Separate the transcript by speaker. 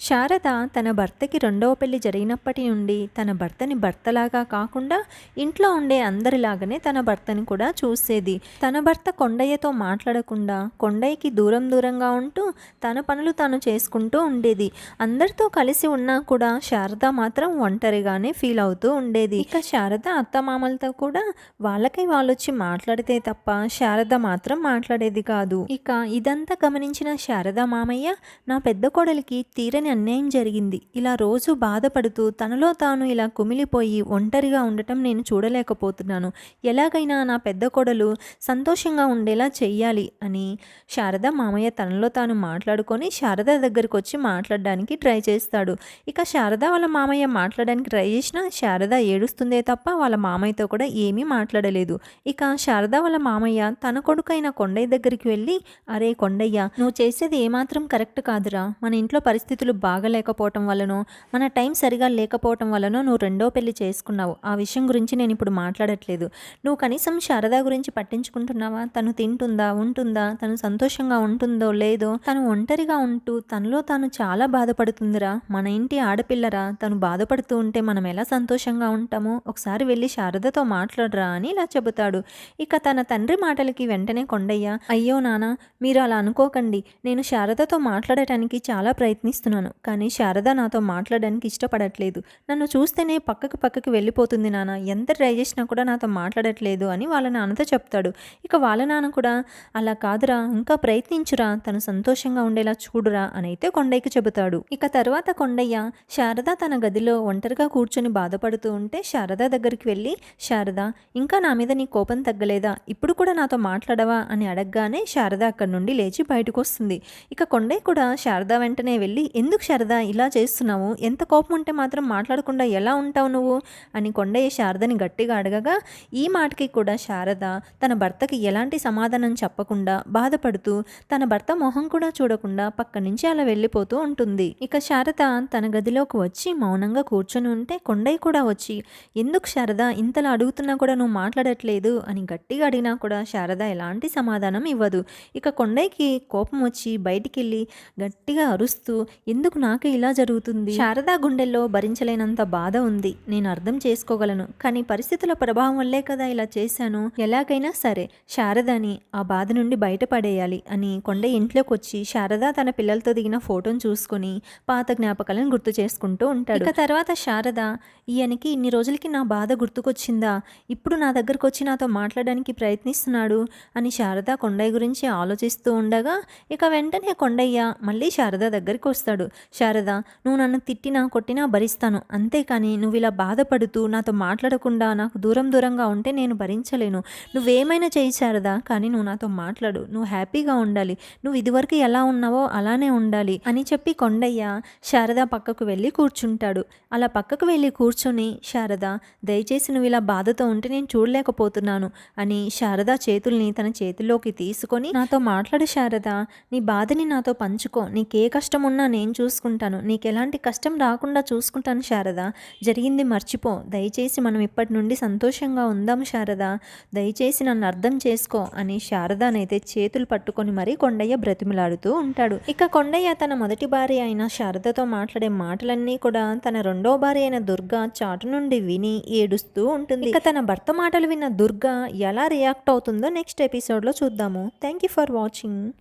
Speaker 1: శారద తన భర్తకి రెండవ పెళ్ళి జరిగినప్పటి నుండి తన భర్తని భర్తలాగా కాకుండా ఇంట్లో ఉండే అందరిలాగానే తన భర్తని కూడా చూసేది. తన భర్త కొండయ్యతో మాట్లాడకుండా కొండయ్యకి దూరం దూరంగా ఉంటూ తన పనులు తాను చేసుకుంటూ ఉండేది. అందరితో కలిసి ఉన్నా కూడా శారద మాత్రం ఒంటరిగానే ఫీల్ అవుతూ ఉండేది. ఇక శారద అత్తమామలతో కూడా వాళ్ళకై వాళ్ళొచ్చి మాట్లాడితే తప్ప శారద మాత్రం మాట్లాడేది కాదు. ఇక ఇదంతా గమనించిన శారద మామయ్య నా పెద్ద కోడలికి తీరని అన్యాయం జరిగింది. ఇలా రోజు బాధపడుతూ తనలో తాను ఇలా కుమిలిపోయి ఒంటరిగా ఉండటం నేను చూడలేకపోతున్నాను. ఎలాగైనా నా పెద్ద కోడలు సంతోషంగా ఉండేలా చెయ్యాలి అని శారద మామయ్య తనలో తాను మాట్లాడుకొని శారద దగ్గరికి వచ్చి మాట్లాడడానికి ట్రై చేస్తాడు. ఇక శారద వాళ్ళ మామయ్య మాట్లాడడానికి ట్రై చేసినా శారద ఏడుస్తుందే తప్ప వాళ్ళ మామయ్యతో కూడా ఏమీ మాట్లాడలేదు. ఇక శారద వాళ్ళ మామయ్య తన కొడుకైన కొండయ్య దగ్గరికి వెళ్ళి అరే కొండయ్య నువ్వు చేసేది ఏమాత్రం కరెక్ట్ కాదురా. మన ఇంట్లో పరిస్థితులు బాగలేకపోవటం వల్లనో మన టైం సరిగా లేకపోవటం వల్లనో నువ్వు రెండో పెళ్ళి చేసుకున్నావు. ఆ విషయం గురించి నేను ఇప్పుడు మాట్లాడట్లేదు. నువ్వు కనీసం శారదా గురించి పట్టించుకుంటున్నావా? తను తింటుందా? ఉంటుందా? తను సంతోషంగా ఉంటుందో లేదో? తను ఒంటరిగా ఉంటూ తనలో తాను చాలా బాధపడుతుందిరా. మన ఇంటి ఆడపిల్లరా తను బాధపడుతూ ఉంటే మనం ఎలా సంతోషంగా ఉంటామో ఒకసారి వెళ్ళి శారదతో మాట్లాడరా అని ఇలా చెబుతాడు. ఇక తన తండ్రి మాటలకి వెంటనే కొండయ్య అయ్యో నాన్న మీరు అలా అనుకోకండి. నేను శారదతో మాట్లాడటానికి చాలా ప్రయత్నిస్తున్నాను. కానీ శారద నాతో మాట్లాడడానికి ఇష్టపడట్లేదు. నన్ను చూస్తేనే పక్కకు పక్కకి వెళ్ళిపోతుంది నాన్న. ఎంత ట్రై చేసినా కూడా నాతో మాట్లాడట్లేదు అని వాళ్ళ నాన్నతో చెప్తాడు. ఇక వాళ్ళ నాన్న కూడా అలా కాదురా ఇంకా ప్రయత్నించురా. తను సంతోషంగా ఉండేలా చూడురా అని అయితే కొండయ్యకి చెబుతాడు. ఇక తర్వాత కొండయ్య శారద తన గదిలో ఒంటరిగా కూర్చొని బాధపడుతూ ఉంటే శారద దగ్గరికి వెళ్ళి శారద ఇంకా నా మీద నీ కోపం తగ్గలేదా? ఇప్పుడు కూడా నాతో మాట్లాడవా? అని అడగగానే శారద అక్కడి నుండి లేచి బయటకు వస్తుంది. ఇక కొండయ్య కూడా శారద వెంటనే వెళ్ళి ఎందుకు శారద ఇలా చేస్తున్నావు? ఎంత కోపం ఉంటే మాత్రం మాట్లాడకుండా ఎలా ఉంటావు నువ్వు? అని కొండయ్య శారదని గట్టిగా అడగగా ఈ మాటకి కూడా శారద తన భర్తకి ఎలాంటి సమాధానం చెప్పకుండా బాధపడుతూ తన భర్త మొహం కూడా చూడకుండా పక్క నుంచి అలా వెళ్ళిపోతూ ఉంటుంది. ఇక శారద తన గదిలోకి వచ్చి మౌనంగా కూర్చొని ఉంటే కొండయ్య కూడా వచ్చి ఎందుకు శారద ఇంతలా అడుగుతున్నా కూడా నువ్వు మాట్లాడట్లేదు? అని గట్టిగా అడిగినా కూడా శారద ఎలాంటి సమాధానం ఇవ్వదు. ఇక కొండయ్యకి కోపం వచ్చి బయటికి వెళ్ళి గట్టిగా అరుస్తూ ఎందుకు నాకే ఇలా జరుగుతుంది? శారదా గుండెల్లో భరించలేనంత బాధ ఉంది. నేను అర్థం చేసుకోగలను. కానీ పరిస్థితుల ప్రభావం వల్లే కదా ఇలా చేశాను. ఎలాగైనా సరే శారదని ఆ బాధ నుండి బయటపడేయాలి అని కొండ ఇంట్లోకి వచ్చి శారద తన పిల్లలతో దిగిన ఫోటోను చూసుకొని పాత జ్ఞాపకాలను గుర్తు చేసుకుంటూ ఉంటాడు. ఇక తర్వాత శారద ఈయనకి ఇన్ని రోజులకి నా బాధ గుర్తుకొచ్చిందా? ఇప్పుడు నా దగ్గరకు వచ్చి నాతో మాట్లాడడానికి ప్రయత్నిస్తున్నాడు? అని శారద కొండయ్య గురించి ఆలోచిస్తూ ఉండగా ఇక వెంటనే కొండయ్య మళ్ళీ శారద దగ్గరికి వస్తాడు. శారద నువ్వు నన్ను తిట్టినా కొట్టినా భరిస్తాను. అంతేకాని నువ్వు ఇలా బాధపడుతూ నాతో మాట్లాడకుండా నాకు దూరం దూరంగా ఉంటే నేను భరించలేను. నువ్వేమైనా చేయి శారద కానీ నువ్వు నాతో మాట్లాడు. నువ్వు హ్యాపీగా ఉండాలి. నువ్వు ఇదివరకు ఎలా ఉన్నావో అలానే ఉండాలి అని చెప్పి కొండయ్య శారద పక్కకు వెళ్ళి కూర్చుంటాడు. అలా పక్కకు వెళ్ళి కూర్చొని శారద దయచేసి నువ్వు ఇలా బాధతో ఉంటే నేను చూడలేకపోతున్నాను అని శారద చేతుల్ని తన చేతిలోకి తీసుకొని నాతో మాట్లాడు శారద. నీ బాధని నాతో పంచుకో. నీకే కష్టం ఉన్నా నేను చూసుకుంటాను. నీకు ఎలాంటి కష్టం రాకుండా చూసుకుంటాను శారద. జరిగింది మర్చిపో. దయచేసి మనం ఇప్పటి నుండి సంతోషంగా ఉందాం శారద. దయచేసి నన్ను అర్థం చేసుకో అని శారదనైతే చేతులు పట్టుకొని మరీ కొండయ్య బ్రతిమలాడుతూ ఉంటాడు. ఇక కొండయ్య తన మొదటి భార్య అయిన శారదతో మాట్లాడే మాటలన్నీ కూడా తన రెండో భార్య అయిన దుర్గ చాటు నుండి విని ఏడుస్తూ ఉంటుంది. ఇక తన భర్త మాటలు విన్న దుర్గా ఎలా రియాక్ట్ అవుతుందో నెక్స్ట్ ఎపిసోడ్లో చూద్దాము. Thank you for watching.